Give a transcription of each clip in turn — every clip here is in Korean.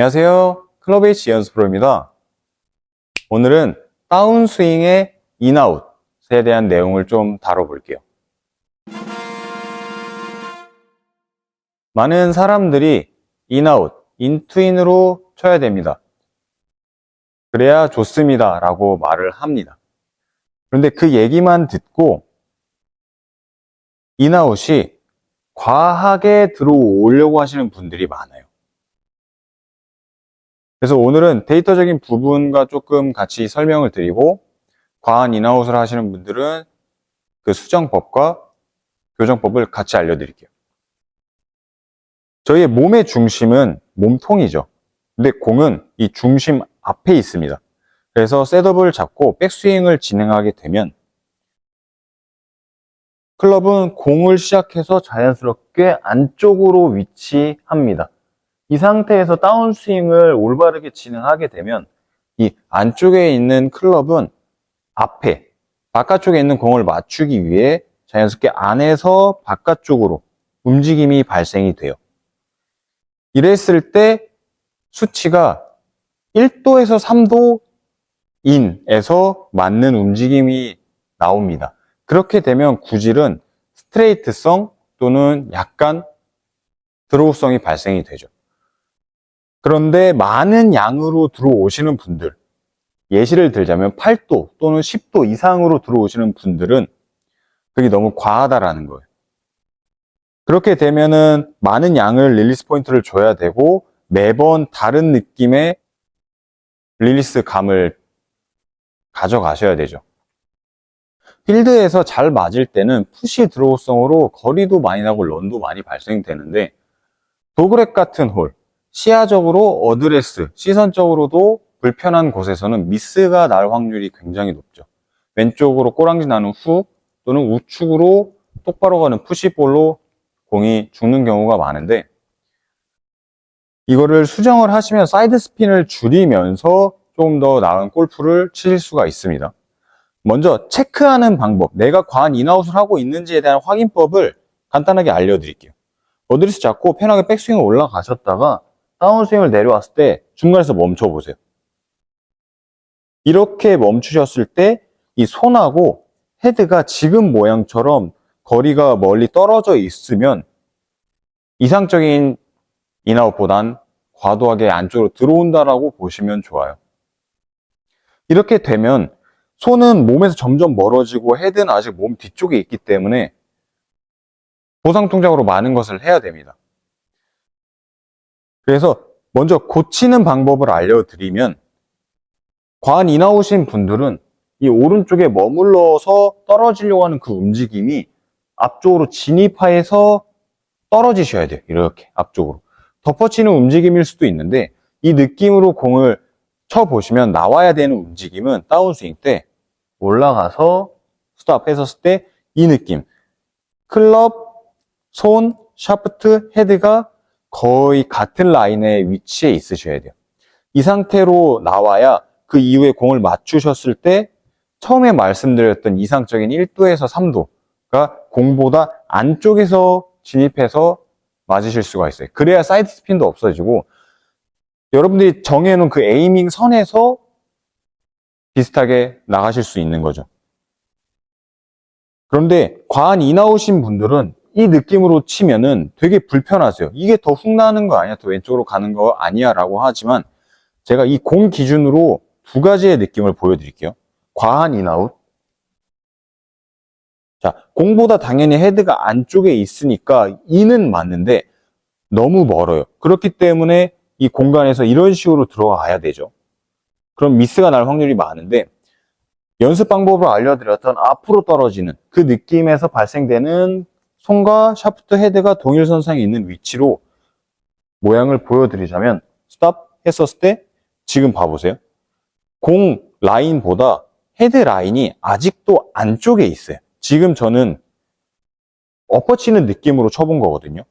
안녕하세요. 클럽H 연습 프로입니다. 오늘은 다운스윙의 인아웃에 대한 내용을 좀 다뤄볼게요. 많은 사람들이 인아웃, 인투인으로 쳐야 됩니다. 그래야 좋습니다. 라고 말을 합니다. 그런데 그 얘기만 듣고 인아웃이 과하게 들어오려고 하시는 분들이 많아요. 그래서 오늘은 데이터적인 부분과 조금 같이 설명을 드리고 과한 인아웃을 하시는 분들은 그 수정법과 교정법을 같이 알려드릴게요. 저희의 몸의 중심은 몸통이죠. 근데 공은 이 중심 앞에 있습니다. 그래서 셋업을 잡고 백스윙을 진행하게 되면 클럽은 공을 시작해서 자연스럽게 안쪽으로 위치합니다. 이 상태에서 다운스윙을 올바르게 진행하게 되면 이 안쪽에 있는 클럽은 앞에 바깥쪽에 있는 공을 맞추기 위해 자연스럽게 안에서 바깥쪽으로 움직임이 발생이 돼요. 이랬을 때 수치가 1도에서 3도 인에서 맞는 움직임이 나옵니다. 그렇게 되면 구질은 스트레이트성 또는 약간 드로우성이 발생이 되죠. 그런데 많은 양으로 들어오시는 분들, 예시를 들자면 8도 또는 10도 이상으로 들어오시는 분들은 그게 너무 과하다라는 거예요. 그렇게 되면은 많은 양을 릴리스 포인트를 줘야 되고 매번 다른 느낌의 릴리스 감을 가져가셔야 되죠. 필드에서 잘 맞을 때는 푸시 드로우성으로 거리도 많이 나고 런도 많이 발생되는데 도그렉 같은 홀, 시야적으로 어드레스, 시선적으로도 불편한 곳에서는 미스가 날 확률이 굉장히 높죠. 왼쪽으로 꼬랑지 나는 훅 또는 우측으로 똑바로 가는 푸시볼로 공이 죽는 경우가 많은데 이거를 수정을 하시면 사이드 스핀을 줄이면서 조금 더 나은 골프를 치실 수가 있습니다. 먼저 체크하는 방법, 내가 과한 인아웃을 하고 있는지에 대한 확인법을 간단하게 알려드릴게요. 어드레스 잡고 편하게 백스윙을 올라가셨다가 다운스윙을 내려왔을 때 중간에서 멈춰보세요. 이렇게 멈추셨을 때 이 손하고 헤드가 지금 모양처럼 거리가 멀리 떨어져 있으면 이상적인 인아웃보단 과도하게 안쪽으로 들어온다라고 보시면 좋아요. 이렇게 되면 손은 몸에서 점점 멀어지고 헤드는 아직 몸 뒤쪽에 있기 때문에 보상 통장으로 많은 것을 해야 됩니다. 그래서 먼저 고치는 방법을 알려드리면 과한 인아웃인 분들은 이 오른쪽에 머물러서 떨어지려고 하는 그 움직임이 앞쪽으로 진입하여서 떨어지셔야 돼요. 이렇게 앞쪽으로. 덮어치는 움직임일 수도 있는데 이 느낌으로 공을 쳐보시면 나와야 되는 움직임은 다운스윙 때 올라가서 스톱 했었을 때 이 느낌. 클럽, 손, 샤프트, 헤드가 거의 같은 라인의 위치에 있으셔야 돼요. 이 상태로 나와야 그 이후에 공을 맞추셨을 때 처음에 말씀드렸던 이상적인 1도에서 3도가 공보다 안쪽에서 진입해서 맞으실 수가 있어요. 그래야 사이드 스핀도 없어지고 여러분들이 정해놓은 그 에이밍 선에서 비슷하게 나가실 수 있는 거죠. 그런데 과한 인아웃인 분들은 이 느낌으로 치면은 되게 불편하세요. 이게 더 훅 나는 거 아니야? 더 왼쪽으로 가는 거 아니야? 라고 하지만 제가 이 공 기준으로 두 가지의 느낌을 보여드릴게요. 과한 인아웃. 자, 공보다 당연히 헤드가 안쪽에 있으니까 이는 맞는데 너무 멀어요. 그렇기 때문에 이 공간에서 이런 식으로 들어가야 되죠. 그럼 미스가 날 확률이 많은데 연습 방법을 알려드렸던 앞으로 떨어지는 그 느낌에서 발생되는 손과 샤프트 헤드가 동일선상에 있는 위치로 모양을 보여드리자면 스탑 했었을 때 지금 봐보세요. 공 라인보다 헤드 라인이 아직도 안쪽에 있어요. 지금 저는 엎어치는 느낌으로 쳐본 거거든요.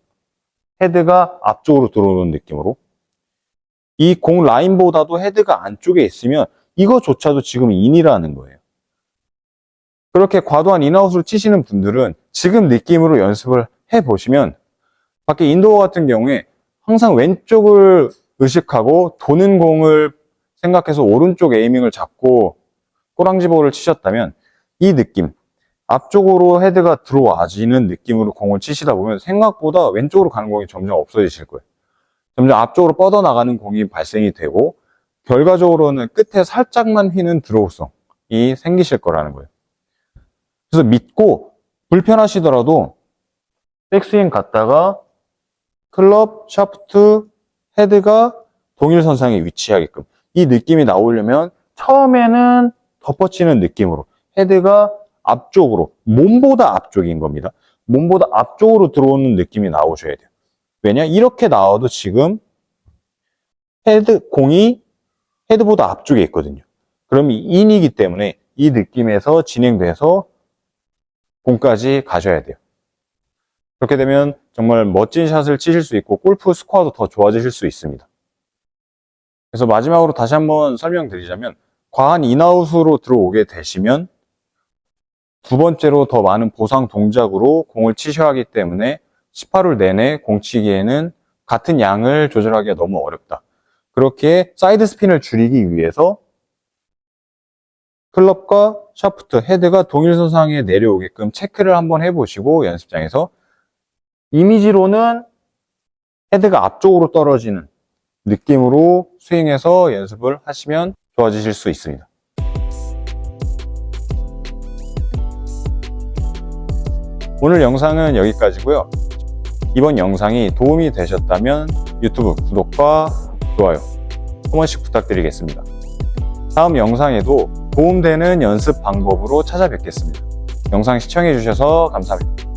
헤드가 앞쪽으로 들어오는 느낌으로. 이 공 라인보다도 헤드가 안쪽에 있으면 이거조차도 지금 인이라는 거예요. 그렇게 과도한 인아웃으로 치시는 분들은 지금 느낌으로 연습을 해 보시면 밖에 인도어 같은 경우에 항상 왼쪽을 의식하고 도는 공을 생각해서 오른쪽 에이밍을 잡고 꼬랑지 볼을 치셨다면 이 느낌, 앞쪽으로 헤드가 들어와지는 느낌으로 공을 치시다 보면 생각보다 왼쪽으로 가는 공이 점점 없어지실 거예요. 점점 앞쪽으로 뻗어나가는 공이 발생이 되고 결과적으로는 끝에 살짝만 휘는 드로우성이 생기실 거라는 거예요. 그래서 믿고 불편하시더라도 백스윙 갔다가 클럽, 샤프트, 헤드가 동일 선상에 위치하게끔 이 느낌이 나오려면 처음에는 덮어치는 느낌으로 헤드가 앞쪽으로 몸보다 앞쪽인 겁니다. 몸보다 앞쪽으로 들어오는 느낌이 나오셔야 돼요. 왜냐? 이렇게 나와도 지금 헤드 공이 헤드보다 앞쪽에 있거든요. 그럼 이 인이기 때문에 이 느낌에서 진행돼서 공까지 가셔야 돼요. 그렇게 되면 정말 멋진 샷을 치실 수 있고 골프 스코어도 더 좋아지실 수 있습니다. 그래서 마지막으로 다시 한번 설명드리자면 과한 인아웃으로 들어오게 되시면 두 번째로 더 많은 보상 동작으로 공을 치셔야 하기 때문에 18홀 내내 공 치기에는 같은 양을 조절하기가 너무 어렵다. 그렇게 사이드 스핀을 줄이기 위해서 클럽과 샤프트, 헤드가 동일 선상에 내려오게끔 체크를 한번 해보시고 연습장에서 이미지로는 헤드가 앞쪽으로 떨어지는 느낌으로 스윙해서 연습을 하시면 좋아지실 수 있습니다. 오늘 영상은 여기까지고요. 이번 영상이 도움이 되셨다면 유튜브 구독과 좋아요 한 번씩 부탁드리겠습니다. 다음 영상에도 도움되는 연습 방법으로 찾아뵙겠습니다. 영상 시청해 주셔서 감사합니다.